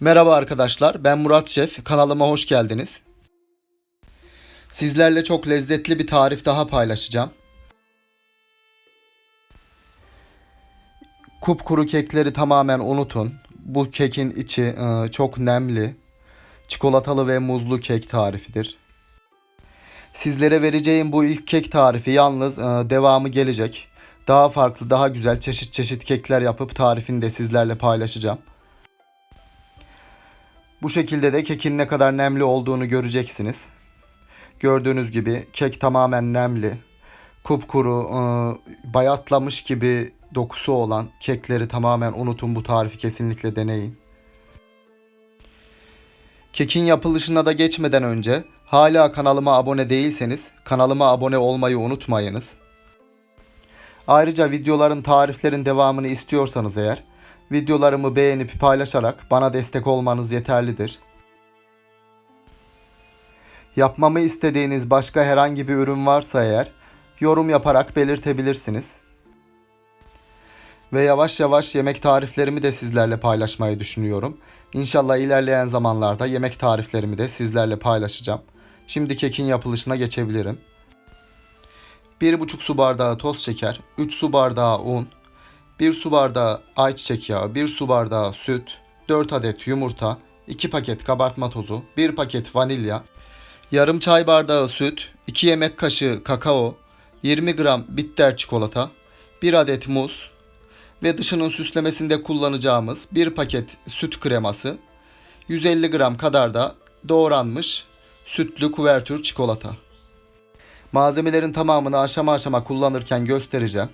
Merhaba arkadaşlar, ben Murat Şef. Kanalıma hoş geldiniz. Sizlerle çok lezzetli bir tarif daha paylaşacağım. Kupkuru kekleri tamamen unutun. Bu kekin içi e, çok nemli. Çikolatalı ve muzlu kek tarifidir. Sizlere vereceğim bu ilk kek tarifi yalnız e, devamı gelecek. Daha farklı, daha güzel çeşit çeşit kekler yapıp tarifini de sizlerle paylaşacağım. Bu şekilde de kekin ne kadar nemli olduğunu göreceksiniz. Gördüğünüz gibi kek tamamen nemli. Kupkuru, e, bayatlamış gibi dokusu olan kekleri tamamen unutun bu tarifi kesinlikle deneyin. Kekin yapılışına da geçmeden önce hala kanalıma abone değilseniz kanalıma abone olmayı unutmayınız. Ayrıca videoların tariflerin devamını istiyorsanız eğer videolarımı beğenip paylaşarak bana destek olmanız yeterlidir. Yapmamı istediğiniz başka herhangi bir ürün varsa eğer yorum yaparak belirtebilirsiniz. Ve yavaş yavaş yemek tariflerimi de sizlerle paylaşmayı düşünüyorum. İnşallah ilerleyen zamanlarda yemek tariflerimi de sizlerle paylaşacağım. Şimdi kekin yapılışına geçebilirim. 1,5 su bardağı toz şeker, 3 su bardağı un, 1 su bardağı ayçiçek yağı, 1 su bardağı süt, 4 adet yumurta, 2 paket kabartma tozu, 1 paket vanilya, yarım çay bardağı süt, 2 yemek kaşığı kakao, 20 gram bitter çikolata, 1 adet muz ve dışının süslemesinde kullanacağımız 1 paket süt kreması, 150 gram kadar da doğranmış sütlü kuvertür çikolata. Malzemelerin tamamını aşama aşama kullanırken göstereceğim.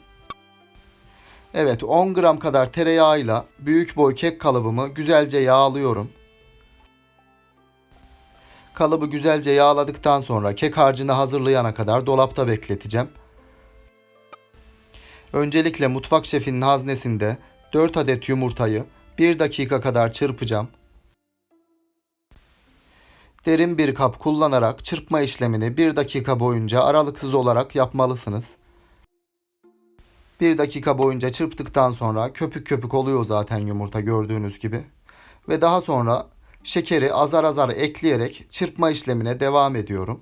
Evet 10 gram kadar tereyağıyla büyük boy kek kalıbımı güzelce yağlıyorum. Kalıbı güzelce yağladıktan sonra kek harcını hazırlayana kadar dolapta bekleteceğim. Öncelikle mutfak şefinin haznesinde 4 adet yumurtayı 1 dakika kadar çırpacağım. Derin bir kap kullanarak çırpma işlemini 1 dakika boyunca aralıksız olarak yapmalısınız. 1 dakika boyunca çırptıktan sonra köpük köpük oluyor zaten yumurta gördüğünüz gibi. Ve daha sonra şekeri azar azar ekleyerek çırpma işlemine devam ediyorum.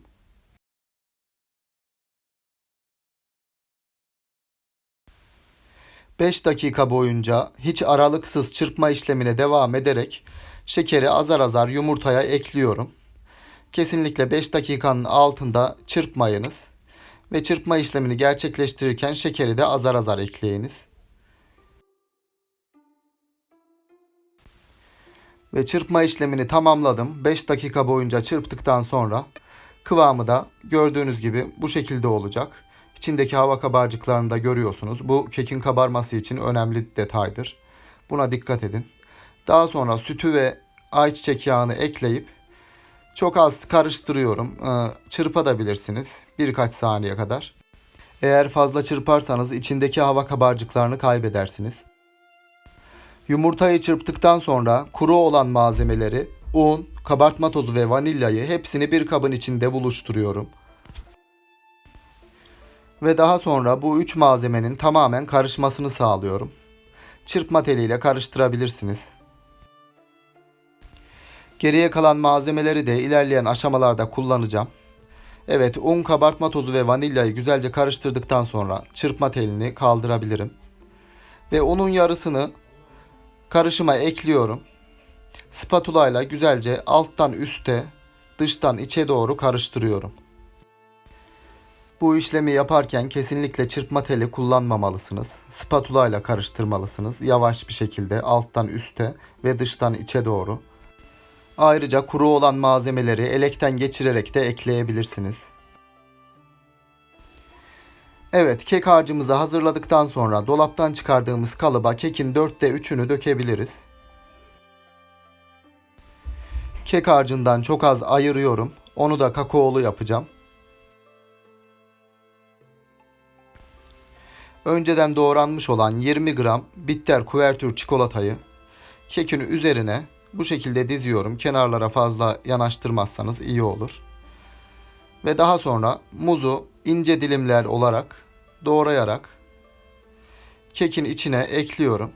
Beş dakika boyunca hiç aralıksız çırpma işlemine devam ederek şekeri azar azar yumurtaya ekliyorum. Kesinlikle 5 dakikanın altında çırpmayınız ve çırpma işlemini gerçekleştirirken şekeri de azar azar ekleyiniz. Ve çırpma işlemini tamamladım. 5 dakika boyunca çırptıktan sonra kıvamı da gördüğünüz gibi bu şekilde olacak. İçindeki hava kabarcıklarını da görüyorsunuz. Bu kekin kabarması için önemli detaydır. Buna dikkat edin. Daha sonra sütü ve ayçiçek yağını ekleyip çok az karıştırıyorum. Ee, Çırpabilirsiniz birkaç saniye kadar. Eğer fazla çırparsanız içindeki hava kabarcıklarını kaybedersiniz. Yumurtayı çırptıktan sonra kuru olan malzemeleri un, kabartma tozu ve vanilyayı hepsini bir kabın içinde buluşturuyorum. Ve daha sonra bu üç malzemenin tamamen karışmasını sağlıyorum. Çırpma teliyle karıştırabilirsiniz. Geriye kalan malzemeleri de ilerleyen aşamalarda kullanacağım. Evet un, kabartma tozu ve vanilyayı güzelce karıştırdıktan sonra çırpma telini kaldırabilirim. Ve unun yarısını karışıma ekliyorum. Spatula ile güzelce alttan üste, dıştan içe doğru karıştırıyorum. Bu işlemi yaparken kesinlikle çırpma teli kullanmamalısınız. Spatula ile karıştırmalısınız. Yavaş bir şekilde alttan üste ve dıştan içe doğru. Ayrıca kuru olan malzemeleri elekten geçirerek de ekleyebilirsiniz. Evet, kek harcımızı hazırladıktan sonra dolaptan çıkardığımız kalıba kekin 4'te 3'ünü dökebiliriz. Kek harcından çok az ayırıyorum. Onu da kakaolu yapacağım. Önceden doğranmış olan 20 gram bitter kuvertür çikolatayı kekin üzerine bu şekilde diziyorum. Kenarlara fazla yanaştırmazsanız iyi olur. Ve daha sonra muzu ince dilimler olarak doğrayarak kekin içine ekliyorum.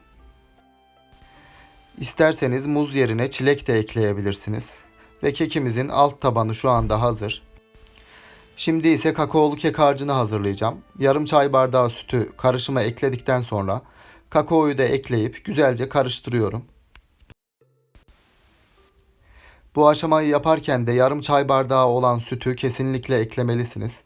İsterseniz muz yerine çilek de ekleyebilirsiniz. Ve kekimizin alt tabanı şu anda hazır. Şimdi ise kakaolu kek harcını hazırlayacağım. Yarım çay bardağı sütü karışıma ekledikten sonra kakaoyu da ekleyip güzelce karıştırıyorum. Bu aşamayı yaparken de yarım çay bardağı olan sütü kesinlikle eklemelisiniz.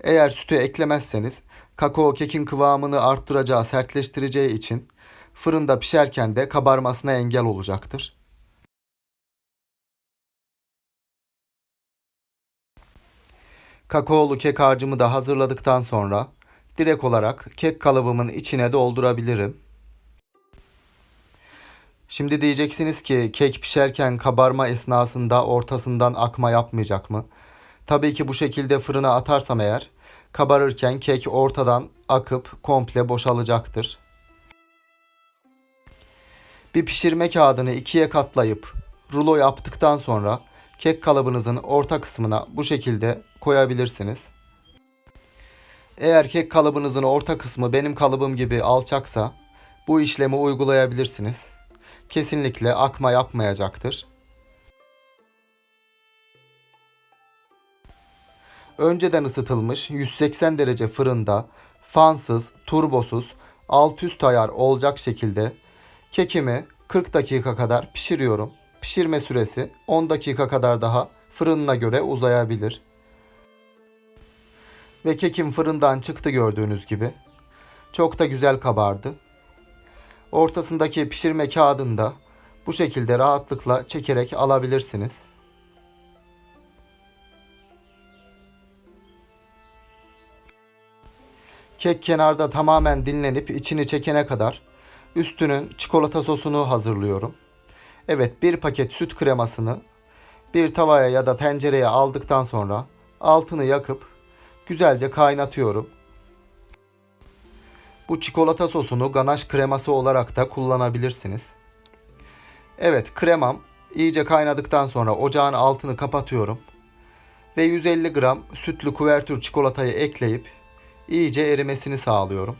Eğer sütü eklemezseniz kakao kekin kıvamını arttıracağı, sertleştireceği için fırında pişerken de kabarmasına engel olacaktır. Kakaolu kek harcımı da hazırladıktan sonra direkt olarak kek kalıbımın içine doldurabilirim. Şimdi diyeceksiniz ki kek pişerken kabarma esnasında ortasından akma yapmayacak mı? Tabii ki bu şekilde fırına atarsam eğer kabarırken kek ortadan akıp komple boşalacaktır. Bir pişirme kağıdını ikiye katlayıp rulo yaptıktan sonra kek kalıbınızın orta kısmına bu şekilde koyabilirsiniz. Eğer kek kalıbınızın orta kısmı benim kalıbım gibi alçaksa bu işlemi uygulayabilirsiniz. Kesinlikle akma yapmayacaktır. Önceden ısıtılmış 180 derece fırında fansız, turbosuz, alt üst ayar olacak şekilde kekimi 40 dakika kadar pişiriyorum. Pişirme süresi 10 dakika kadar daha fırınına göre uzayabilir. Ve kekim fırından çıktı gördüğünüz gibi. Çok da güzel kabardı. Ortasındaki pişirme kağıdını da bu şekilde rahatlıkla çekerek alabilirsiniz. Kek kenarda tamamen dinlenip içini çekene kadar üstünün çikolata sosunu hazırlıyorum. Evet bir paket süt kremasını bir tavaya ya da tencereye aldıktan sonra altını yakıp güzelce kaynatıyorum. Bu çikolata sosunu ganaş kreması olarak da kullanabilirsiniz. Evet kremam iyice kaynadıktan sonra ocağın altını kapatıyorum. Ve 150 gram sütlü kuvertür çikolatayı ekleyip iyice erimesini sağlıyorum.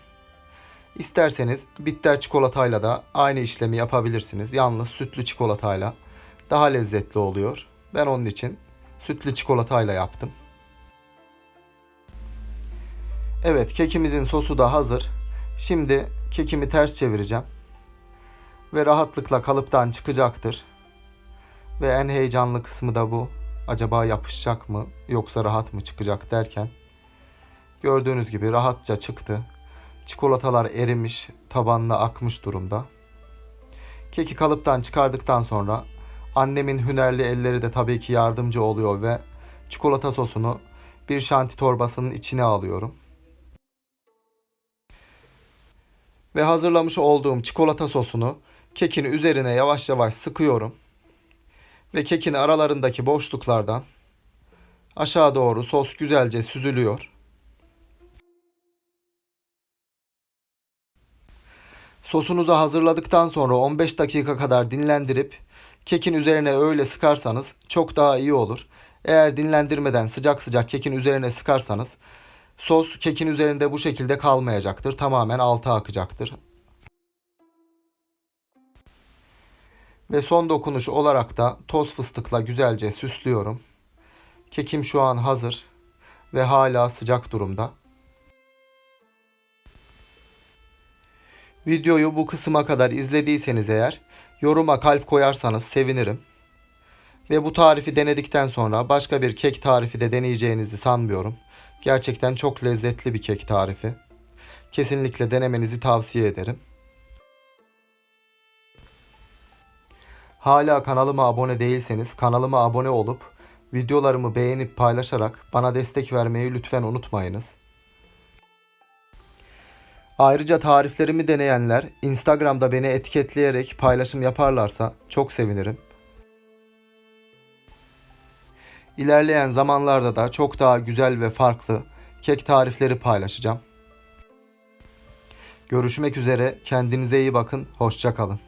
İsterseniz bitter çikolatayla da aynı işlemi yapabilirsiniz. Yalnız sütlü çikolatayla daha lezzetli oluyor. Ben onun için sütlü çikolatayla yaptım. Evet kekimizin sosu da hazır. Şimdi kekimi ters çevireceğim. Ve rahatlıkla kalıptan çıkacaktır. Ve en heyecanlı kısmı da bu. Acaba yapışacak mı yoksa rahat mı çıkacak derken. Gördüğünüz gibi rahatça çıktı. Çikolatalar erimiş, tabanına akmış durumda. Keki kalıptan çıkardıktan sonra annemin hünerli elleri de tabii ki yardımcı oluyor ve çikolata sosunu bir şanti torbasının içine alıyorum. Ve hazırlamış olduğum çikolata sosunu kekin üzerine yavaş yavaş sıkıyorum. Ve kekin aralarındaki boşluklardan aşağı doğru sos güzelce süzülüyor. Sosunuzu hazırladıktan sonra 15 dakika kadar dinlendirip kekin üzerine öyle sıkarsanız çok daha iyi olur. Eğer dinlendirmeden sıcak sıcak kekin üzerine sıkarsanız sos kekin üzerinde bu şekilde kalmayacaktır. Tamamen alta akacaktır. Ve son dokunuş olarak da toz fıstıkla güzelce süslüyorum. Kekim şu an hazır ve hala sıcak durumda. Videoyu bu kısma kadar izlediyseniz eğer yoruma kalp koyarsanız sevinirim. Ve bu tarifi denedikten sonra başka bir kek tarifi de deneyeceğinizi sanmıyorum. Gerçekten çok lezzetli bir kek tarifi. Kesinlikle denemenizi tavsiye ederim. Hala kanalıma abone değilseniz kanalıma abone olup videolarımı beğenip paylaşarak bana destek vermeyi lütfen unutmayınız. Ayrıca tariflerimi deneyenler Instagram'da beni etiketleyerek paylaşım yaparlarsa çok sevinirim. İlerleyen zamanlarda da çok daha güzel ve farklı kek tarifleri paylaşacağım. Görüşmek üzere, kendinize iyi bakın, hoşça kalın.